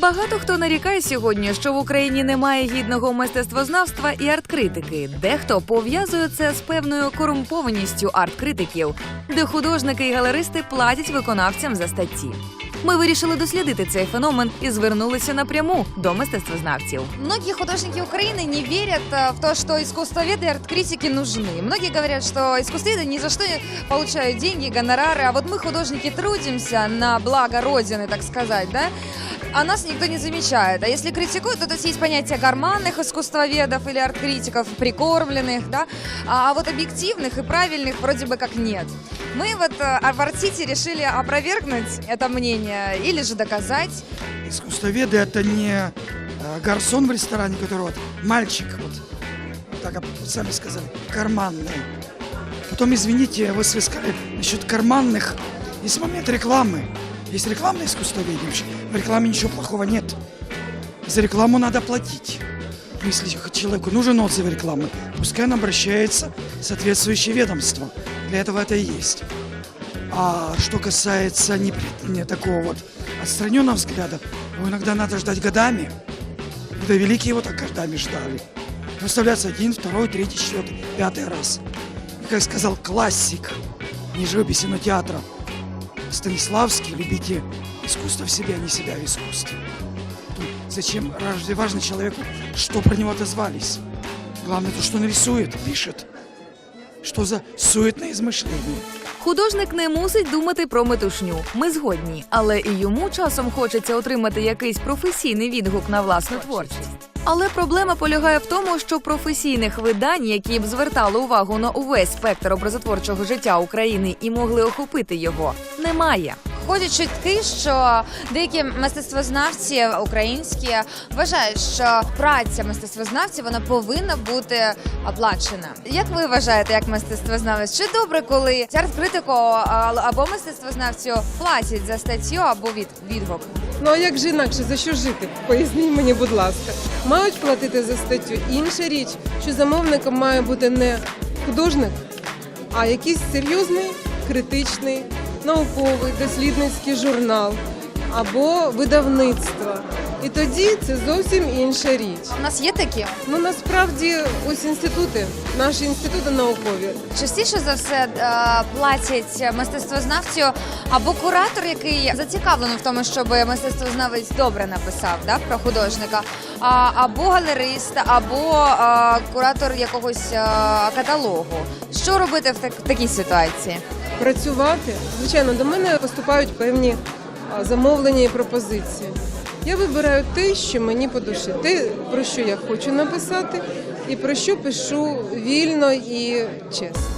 Багато хто нарікає сьогодні, що в Україні немає гідного мистецтвознавства і арт-критики. Дехто пов'язує це з певною корумпованістю арт-критиків, де художники і галеристи платять виконавцям за статті. Ми вирішили дослідити цей феномен і звернулися напряму до мистецтвознавців. Многие художники Украины не верят э, в то, что искусствоведы и арт-критики нужны. Многие говорят, что искусствоведы ни за что не получают деньги, гонорары, а вот мы, художники, трудимся на благо Родины, так сказать, да? А нас никто не замечает. А если критикуют, то тут есть понятие карманных искусствоведов или арт-критиков, прикормленных, да? А, а вот объективных и правильных вроде бы как нет. Мы вот э, в Арт-Сити решили опровергнуть это мнение или же доказать. Искусствоведы это не э, гарсон в ресторане, который вот мальчик, вот так сами сказали, карманный. Потом, извините, вы сказали насчет карманных. Есть момент рекламы. Есть рекламное искусствоведение. Вообще В рекламе ничего плохого нет. За рекламу надо платить. Если человеку нужен отзыв рекламы, пускай он обращается в соответствующее ведомство. Для этого это и есть. А что касается не, не такого вот отстраненного взгляда, его иногда надо ждать годами. Когда великие его так годами ждали. Выставляться один, второй, третий, четвертый, пятый раз. И, как сказал классик не живописи, но театра, Станиславский, любите искусство в себе, а не себя в искусстве. Тут зачем, разве важно человеку, что про него отозвались? Главное то, что он рисует, пишет. Что за суетное измышление. Художник не мусить думати про метушню. Ми згодні, але і йому часом хочеться отримати якийсь професійний відгук на власну творчість. Але проблема полягає в тому, що професійних видань, які б звертали увагу на увесь спектр образотворчого життя України і могли охопити його, немає. Ходять чутки, що деякі мистецтвознавці українські вважають, що праця мистецтвознавців вона повинна бути оплачена. Як ви вважаєте, як мистецтвознавець? Чи добре, коли арт-критику або мистецтвознавцю платять за статтю або від відгук? Ну а як же інакше за що жити? Поясніть мені, будь ласка. Мають платити за статтю. Інша річ, що замовником має бути не художник, а якийсь серйозний, критичний, науковий, дослідницький журнал або видавництво. І тоді це зовсім інша річ. У нас є такі? Ну насправді ось інститути, наші інститути наукові, Частіше за все е, платять мистецтвознавцю або куратор, який зацікавлений в тому, щоб мистецтвознавець добре написав да, про художника, або галерист, або е, куратор якогось е, каталогу. Що робити в такій ситуації? працювати. Звичайно, до мене поступають певні замовлення і пропозиції. Я вибираю те, що мені по душі, те, про що я хочу написати, і про що пишу вільно і чесно.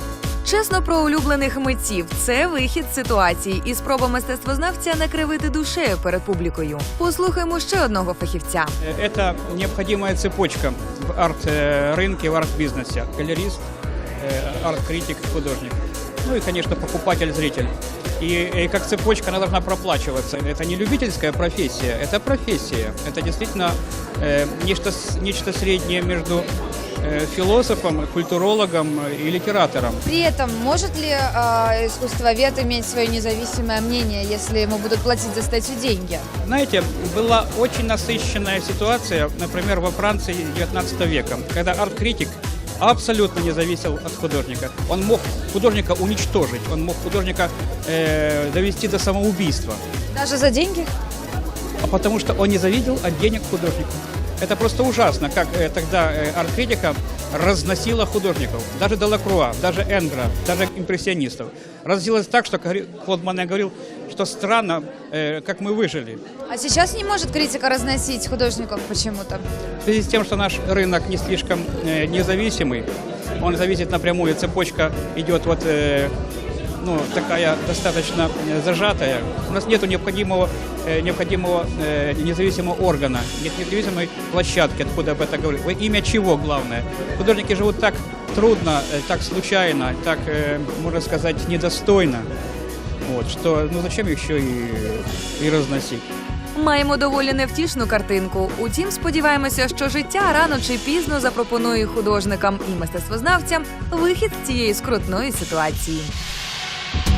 Чесно про улюблених митців це вихід з ситуації і спроба мистецтвознавця накривити душею перед публікою. Послухаймо ще одного фахівця. Это необходимая цепочка в арт-рынке, в арт-бизнесе. Галерист, э, Арт-критик, художник. Ну и, конечно, покупатель-зритель. И, и как цепочка она должна проплачиваться. Это не любительская профессия, это профессия. Это действительно э, нечто, нечто среднее между э, философом, культурологом и литератором. При этом может ли э, искусствовед иметь свое независимое мнение, если ему будут платить за статью деньги? Знаете, была очень насыщенная ситуация, например, во Франции 19 века, когда арт-критик абсолютно не зависел от художника. Он мог художника уничтожить, он мог художника э, довести до самоубийства, Даже за деньги? а потому что он не завидел от денег художника. Это просто ужасно, как э, тогда э, арт-критика разносила художников, даже Делакруа, даже Энгра, даже импрессионистов. Разносилось так, что говори- Клод Моне говорил, что странно, э, как мы выжили. А сейчас не может критика разносить художников почему-то. В связи с тем, что наш рынок не слишком э, независимый, он зависит напрямую, цепочка идет вот э, ну, такая достаточно э, зажатая. У нас нет необходимого, э, необходимого э, независимого органа, нет независимой площадки, откуда об это говорить. Во имя чего главное? Художники живут так трудно, э, так случайно, так, э, можно сказать, недостойно. Вот, что, ну зачем еще и, и разносить? Маємо доволі невтішну картинку. Утім, сподіваємося, що життя рано чи пізно запропонує художникам і мистецтвознавцям вихід з цієї скрутної ситуації.